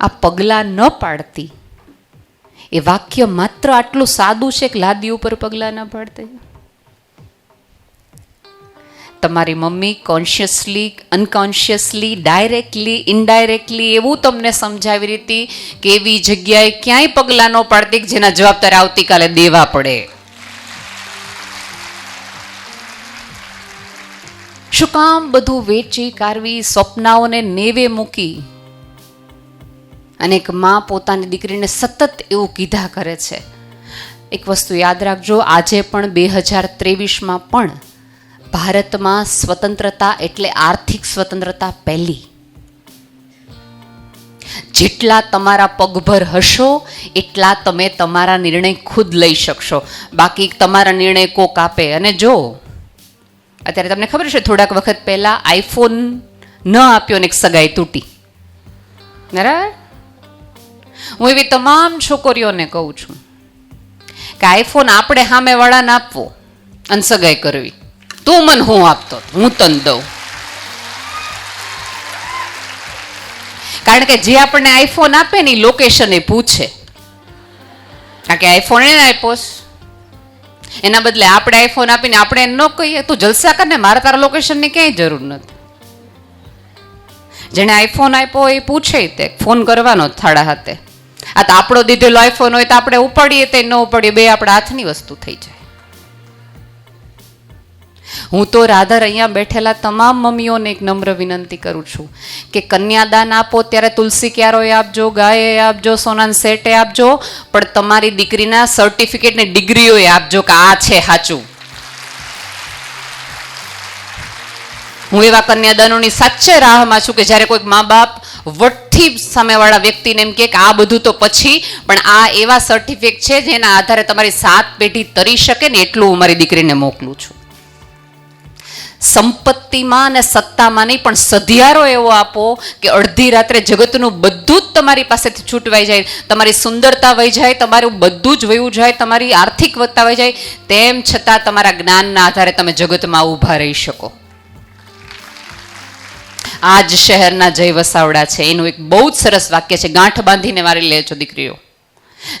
આ પગલાં ન પાડતી. એ વાક્ય માત્ર આટલું સાદું છે કે લાદી ઉપર પગલાં ન પાડતી? તમારી mummy consciously unconsciously directly indirectly એવું તમને સમજાવી રીતે કે એવી જગ્યાએ ક્યાંય પગલાં ન પાડતી કે જેના જવાબદાર આવતીકાલે દેવા પડે. શું કામ બધું વેચી, કારવી, સ્વપ્નાઓને નેવે મૂકી અને એક માં પોતાની દીકરીને સતત એવું કીધા કરે છે. એક વસ્તુ યાદ રાખજો, આજે પણ બે હજાર ત્રેવીસમાં પણ ભારતમાં સ્વતંત્રતા એટલે આર્થિક સ્વતંત્રતા પહેલી. જેટલા તમારા પગભર હશો, એટલા તમે તમારા નિર્ણય ખુદ લઈ શકશો. બાકી તમારા નિર્ણય કોક આપે. અને જો, અત્યારે તમને ખબર છે, થોડાક વખત પહેલાં આઈફોન ન આપ્યો ને એક સગાઈ તૂટી. બરાબર? હું એવી તમામ છોકરીઓને કહું છું કે આઈફોન આપણે સામેવાળાને આપવો અને સગાઈ કરવી. તું મને હું આપતો? હું તને દઉં. કારણ કે જે આપણને આઈફોન આપે ને લોકેશન એ પૂછે. કારણ કે આઈફોન એને આપ્યો એના બદલે આપણે આઈફોન આપીને આપણે ન કહીએ, તું જલસા કર ને, મારે તારા લોકેશનની ક્યાંય જરૂર નથી. જેણે આઈફોન આપ્યો એ પૂછે તે, ફોન કરવાનો થાળા હાથે. આ તો આપણો દીધેલો આઈફોન હોય તો આપણે ઉપાડીએ તે ન ઉપાડીએ, બે આપણા હાથની વસ્તુ થઈ જાય. હું તો રાધર અહીંયા બેઠેલા તમામ મમ્મીઓને એક નમ્ર વિનંતી કરું છું કે કન્યાદાન આપો, ત્યારે તુલસી ક્યારોએ આપજો, ગાયે આપજો, સોનાન સેટે આપજો, પણ તમારી દીકરીના સર્ટિફિકેટ ને ડિગ્રીઓએ આપજો કે આ છે સાચું. હું એવા કન્યાદાનોની સાચે રાહમાં છું કે જ્યારે કોઈક મા બાપ વટથી સામેવાળા વ્યક્તિને એમ કે આ બધું તો પછી, પણ આ એવા સર્ટિફિકેટ છે જેના આધારે તમારી સાત પેઢી તરી શકે ને એટલું હું મારી દીકરીને મોકલું છું. સંપત્તિમાં અને સત્તામાં નહીં, પણ સધિયારો એવો આપો કે અડધી રાત્રે જગતનું બધું જ તમારી પાસેથી છૂટવાઈ જાય, તમારી સુંદરતા વહી જાય, તમારું બધું જ વયું જાય, તમારી આર્થિક વધતા વહી જાય, તેમ છતાં તમારા જ્ઞાનના આધારે તમે જગતમાં ઊભા રહી શકો. આ જ શહેરના જય વસાવડા છે. એનું એક બહુ જ સરસ વાક્ય છે. ગાંઠ બાંધીને મારી લેજો દીકરીઓ.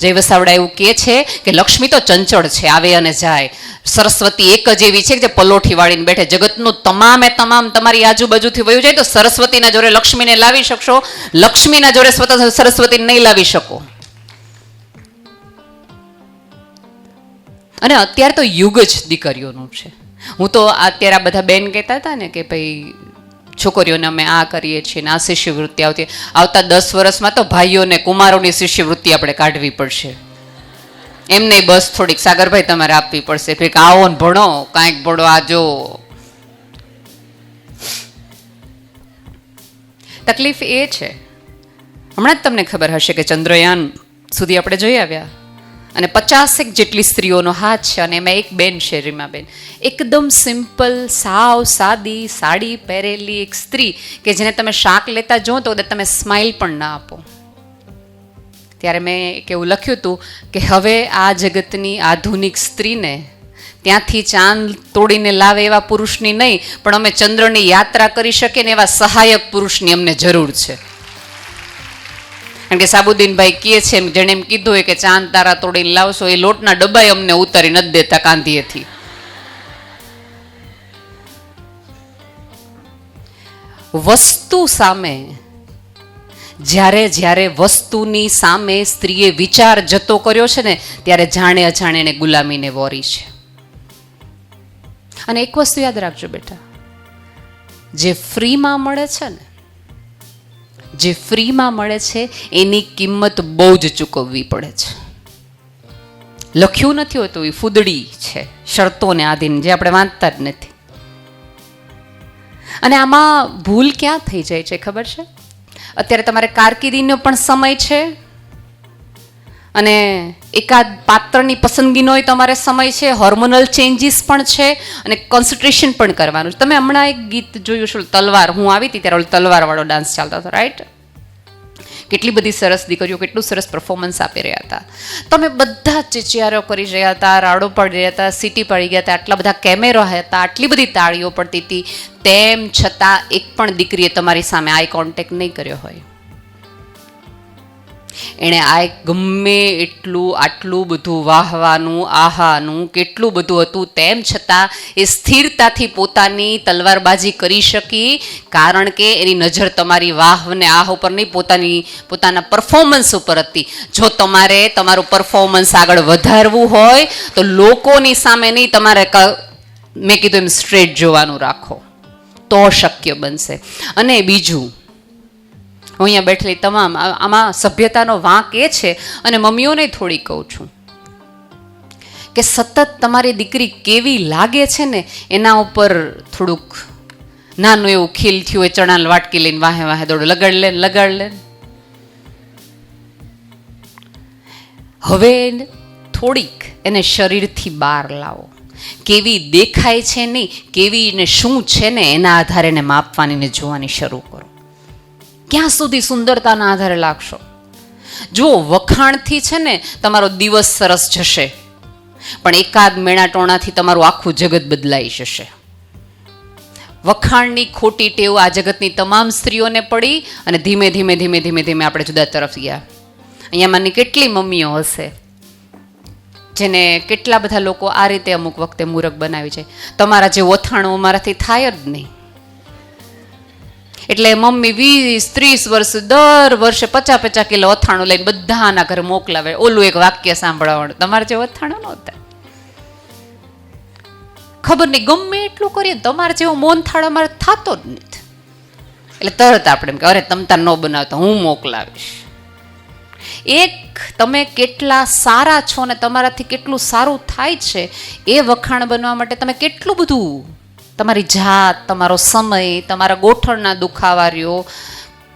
જય વસાવડા એવું કહે છે કે લક્ષ્મી તો ચંચળ છે, આવે અને જાય. સરસ્વતી એક જ એવી છે કે જે પલોઠી વાળીને બેઠે. જગતનું તમામે તમામ તમારી આજુબાજુથી વયું જાય તો સરસ્વતીના જોડે લક્ષ્મીને લાવી શકશો. લક્ષ્મીના જોડે સ્વતંત્ર સરસ્વતીને નહીં લાવી શકો. અને અત્યારે તો યુગ જ દીકરીઓનું છે. હું તો અત્યારે આ બધા બેન કહેતા હતા ને કે ભાઈ છોકરીઓને અમે આ કરીએ છીએ ને આ શિષ્યવૃત્તિ આવતી. આવતા દસ વર્ષમાં તો ભાઈઓને કુમારોની શિષ્યવૃત્તિ આપણે કાઢવી પડશે. એમ નહીં બસ થોડીક સાગરભાઈ તમારે આપવી પડશે. કંઈક આવો ને ભણો, કાંઈક ભણો, આ જો. તકલીફ એ છે. હમણાં જ તમને ખબર હશે કે ચંદ્રયાન સુધી આપણે જોઈ આવ્યા. અને પચાસેક જેટલી સ્ત્રીઓનો હાથ છે અને એમાં એક બેન છે રીમાબેન એકદમ સિમ્પલ, સાવ સાદી સાડી પહેરેલી એક સ્ત્રી કે જેને તમે શાક લેતા જો તો તમે સ્માઇલ પણ ના આપો. ત્યારે મેં એક એવું લખ્યું હતું કે હવે આ જગતની આધુનિક સ્ત્રીને ત્યાંથી ચાંદ તોડીને લાવે એવા પુરુષની નહીં, પણ અમે ચંદ્રની યાત્રા કરી શકીએ ને એવા સહાયક પુરુષની અમને જરૂર છે. કારણ કે સાબુદ્દીનભાઈ કહે છે, જેણે એમ કીધું હોય કે ચાંદ તારા તોડીને લાવશો, એ લોટના ડબ્બા અમને ઉતારી નથી દેતા કાંધીએથી વસ્તુ સામે, જ્યારે જ્યારે વસ્તુની સામે સ્ત્રીએ વિચાર જતો કર્યો છે ને, ત્યારે જાણે અજાણે એને ગુલામીને વોરી છે. અને એક વસ્તુ યાદ રાખજો બેટા, જે ફ્રીમાં મળે છે ને જે ફ્રીમાં મળે છે, એની કિંમત બહુ જ ચૂકવવી પડે છે. લખ્યું નથી હોતું, એ ફૂદડી છે, શરતોને આધીન, જે આપણે વાંચતા જ નથી. અને આમાં ભૂલ ક્યાં થઈ જાય છે, ખબર છે? અત્યારે તમારે કારકિર્દીનો પણ સમય છે. અને એકાદ પાત્રની પસંદગીનો તમારે સમય છે હોર્મોનલ ચેન્જીસ પણ છે, અને કોન્સન્ટ્રેશન પણ કરવાનું છે. તમે હમણાં એક ગીત જોયું છે તલવાર. હું આવી હતી ત્યારે તલવારવાળો ડાન્સ ચાલતો હતો રાઈટ કેટલી બધી સરસ દીકરીઓ, કેટલું સરસ પરફોર્મન્સ આપી રહ્યા હતા. તમે બધા ચિચિયારો કરી રહ્યા હતા, રાડો પડી રહ્યા હતા, સીટી પડી ગયા હતા, આટલા બધા કેમેરા હતા, આટલી બધી તાળીઓ પડતી હતી, તેમ છતાં એક પણ દીકરીએ તમારી સામે આઈ કોન્ટેક્ટ નહીં કર્યો હોય. એણે આ ગમે એટલું, આટલું બધું વાહવાનું, આહાનું, કેટલું બધું હતું, તેમ છતાં એ સ્થિરતાથી પોતાની તલવારબાજી કરી શકી, કારણ કે એની નજર તમારી વાહને આહ ઉપર નહીં, પોતાની, પોતાના પરફોર્મન્સ ઉપર હતી. જો તમારે તમારું પરફોર્મન્સ આગળ વધારવું હોય, તો લોકોની સામે નહીં, તમારે મેં કીધું એમ સ્ટ્રેટ જોવાનું રાખો. તો શક્ય બનશે. અને બીજું હું અહીંયા બેઠેલી તમામ આમાં સભ્યતાનો વાંક એ છે અને મમ્મીઓને થોડી કહું છું કે સતત તમારી દીકરી કેવી લાગે છે ને એના ઉપર થોડુંક નાનું એવું ખીલ થયું હોય ચણા વાટકી લઈને વાહે વાહે દોડો, લગાડ લે લગાડ લે. હવે થોડીક એને શરીરથી બહાર લાવો. કેવી દેખાય છે નહીં કેવી ને શું છે ને, એના આધારે એને માપવાની ને જોવાની શરૂ કરો. ક્યાં સુધી સુંદરતાના આધારે લાગશો? જુઓ, વખાણથી છે ને તમારો દિવસ સરસ જશે. પણ એકાદ મેણા ટોણાથી તમારું આખું જગત બદલાઈ જશે. વખાણની ખોટી ટેવ આ જગતની તમામ સ્ત્રીઓને પડી અને ધીમે ધીમે ધીમે ધીમે ધીમે આપણે જુદા તરફ ગયા. અહીંયામાંની કેટલી મમ્મીઓ હશે, જેને કેટલા બધા લોકો આ રીતે અમુક વખતે મૂરખ બનાવી છે. તમારા જે વથાણો અમારાથી થાય જ નહીં. એટલે મમ્મી વીસ, ત્રીસ વર્ષ, દર વર્ષે પચાસ પચાસ કિલો અથાણું લઈને બધાના ઘરે મોકલાવે. ઓલું એક વાક્ય સાંભળવાનું. તમારે જેવું અથાણું નહોતા ખબર નહીં, ગમે એટલું કરીએ તમારે જેવો મૌન થાળ અમારે થતો જ નથી. એટલે તરત આપણે એમ કે, અરે તમતા ન બનાવતા, હું મોકલાવીશ. એક તમે કેટલા સારા છો ને તમારાથી કેટલું સારું થાય છે, એ વખાણ બનવા માટે તમે કેટલું બધું તમારી જાત તમારો સમય તમારા ગોઠણના દુખાવારીઓ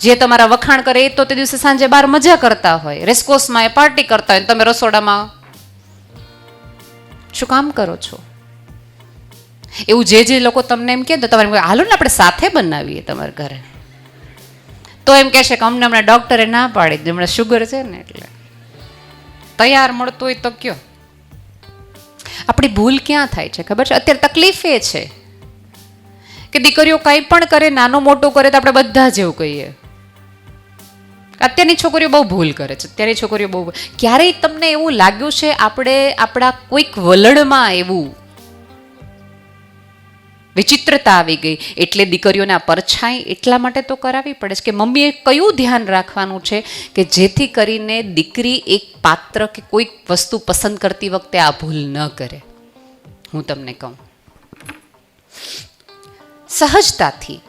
જે તમારા વખાણ કરે એ તો તે દિવસે સાંજે બહાર મજા કરતા હોય. રેસકોર્સમાં એ પાર્ટી કરતા હોય તમે રસોડામાં શું કામ કરો છો? એવું જે જે લોકો તમને એમ તો તમારે હાલો ને આપણે સાથે બનાવીએ તમારા ઘરે. તો એમ કહેશે કે અમને હમણાં ડૉક્ટરે ના પાડી દીધી, હમણાં શુગર છે ને એટલે. તૈયાર મળતું હોય તો કયો? આપણી ભૂલ ક્યાં થાય છે ખબર છે? અત્યારે તકલીફ એ છે. કે દીકરીઓ કંઈ પણ કરે, નાનો મોટો કરે તો આપણે બધા જ એવું કહીએ. અત્યારની છોકરીઓ બહુ ભૂલ કરે છે. અત્યારની છોકરીઓ બહુ ક્યારેય તમને એવું લાગ્યું છે આપણે આપણા કોઈક વલણમાં એવું વિચિત્રતા આવી ગઈ, એટલે દીકરીઓના પરછાઈ એટલા માટે તો કરાવી પડે છે કે મમ્મીએ કયું ધ્યાન રાખવાનું છે કે જેથી કરીને દીકરી એક પાત્ર કે કોઈક વસ્તુ પસંદ કરતી વખતે આ ભૂલ ન કરે? હું તમને કહું. સહજતાથી.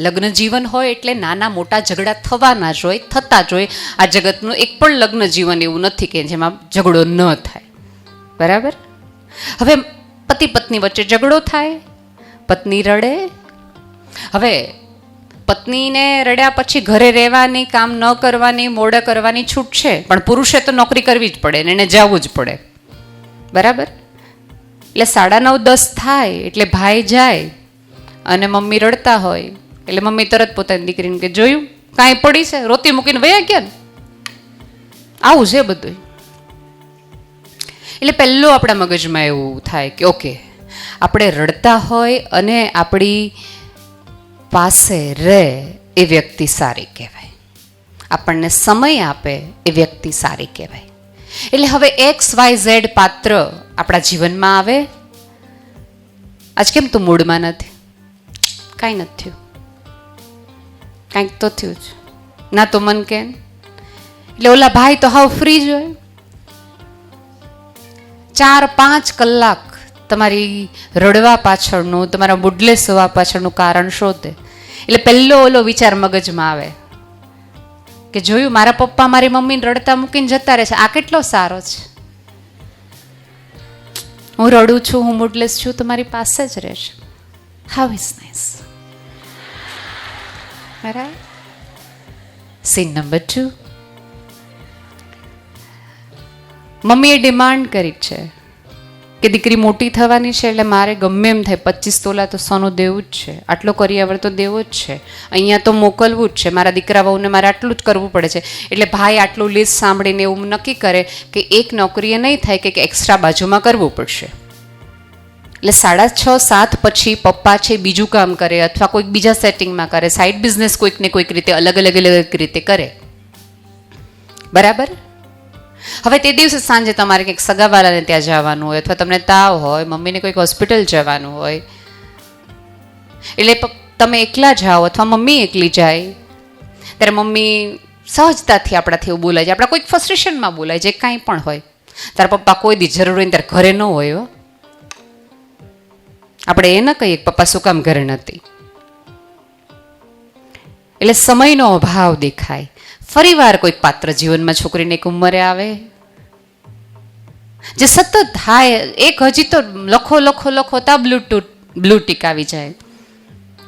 લગ્ન જીવન હોય એટલે નાના મોટા ઝઘડા થવાના જ હોય, થતા જ હોય. આ જગતનું એક પણ લગ્ન જીવન એવું નથી કે જેમાં ઝઘડો ન થાય. બરાબર? હવે પતિ પત્ની વચ્ચે ઝઘડો થાય, પત્ની રડે. હવે પત્નીને રડ્યા પછી ઘરે રહેવાની, કામ ન કરવાની, મોડે કરવાની છૂટ છે, પણ પુરુષે તો નોકરી કરવી જ પડે ને એને જવું જ પડે. બરાબર? એટલે સાડા નવ દસ થાય, એટલે ભાઈ જાય. અને મમ્મી રડતા હોય, એટલે મમ્મી તરત પોતાની દીકરીને કે, જોયું? કાંઈ પડી છે? રોતી મૂકીને વયા ગયા ને? આવું છે બધું એટલે પહેલું આપણા મગજમાં એવું થાય કે, ઓકે, આપણે રડતા હોય અને આપણી પાસે રહે એ વ્યક્તિ સારી કહેવાય. આપણને સમય આપે એ વ્યક્તિ સારી કહેવાય. એટલે હવે એક્સ વાય ઝેડ પાત્ર આપણા જીવનમાં આવે. આજ કેમ તું મૂડમાં નથી? કાંઈ નથી થયું. કાંઈક તો થયું જ. ના તો મન કેમ? એટલે ઓલા ભાઈ તો હાવ ફ્રી જ હોય. ચાર પાંચ કલાક તમારી રડવા પાછળનું, તમારા મુડલે સુવા પાછળનું કારણ શોધે. એટલે પહેલો ઓલો વિચાર મગજમાં આવે. કે જોયું, મારા પપ્પા મારી મમ્મીને રડતા મૂકીને જતા રહે છે. આ કેટલો સારો છે. હું રડું છું, હું મુડલેસ છું તો મારી પાસે જ રહેશે હાવ ઇઝ નાઇસ બરાબર સીન નંબર ટુ મમ્મીએ ડિમાન્ડ કરી છે કે દીકરી મોટી થવાની છે એટલે મારે ગમે એમ થાય. પચીસ તોલા તો સોનું દેવું જ છે. આટલો કરિયાવર તો દેવો જ છે. અહીંયા તો મોકલવું જ છે. મારા દીકરા વહુને મારે આટલું જ કરવું પડે છે. એટલે ભાઈ આટલું લિસ્ટ સાંભળીને એવું નક્કી કરે કે એક નોકરીએ નહીં થાય કે એક્સ્ટ્રા બાજુમાં કરવું પડશે. એટલે સાડા છ, સાત પછી પપ્પા છે બીજું કામ કરે અથવા કોઈક બીજા સેટિંગમાં કરે. સાઈડ બિઝનેસ કોઈકને કોઈક રીતે અલગ અલગ અલગ રીતે કરે. બરાબર? હવે તે દિવસે સાંજે તમારે કંઈક સગાવાળાને ત્યાં જવાનું હોય અથવા તમને તાવ હોય, મમ્મીને કોઈક હોસ્પિટલ જવાનું હોય. એટલે તમે એકલા જાઓ અથવા મમ્મી એકલી જાય, ત્યારે મમ્મી સહજતાથી આપણાથી એવું બોલાય છે. આપણા કોઈક ફ્રસ્ટ્રેશનમાં બોલાય છે, કાંઈ પણ હોય. તારા પપ્પા કોઈ દી જરૂર હોય ત્યારે ઘરે ન હોય હો. આપણે એ ન કહીએ પપ્પા શું કામ ઘરે નથી. એટલે સમયનો અભાવ દેખાય. ફરીવાર કોઈ પાત્ર જીવનમાં છોકરીને એક ઉંમરે આવે. જે સતત થાય, એક હજી તો લખો લખો લખો તા બ્લૂટૂથ, બ્લૂટિક આવી જાય.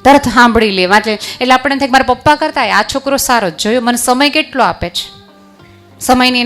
તરત સાંભળી લે, વાંચે. એટલે આપણે થાય મારા પપ્પા કરતા, આ છોકરો સારો જોયો, મને સમય કેટલો આપે છે? સમયની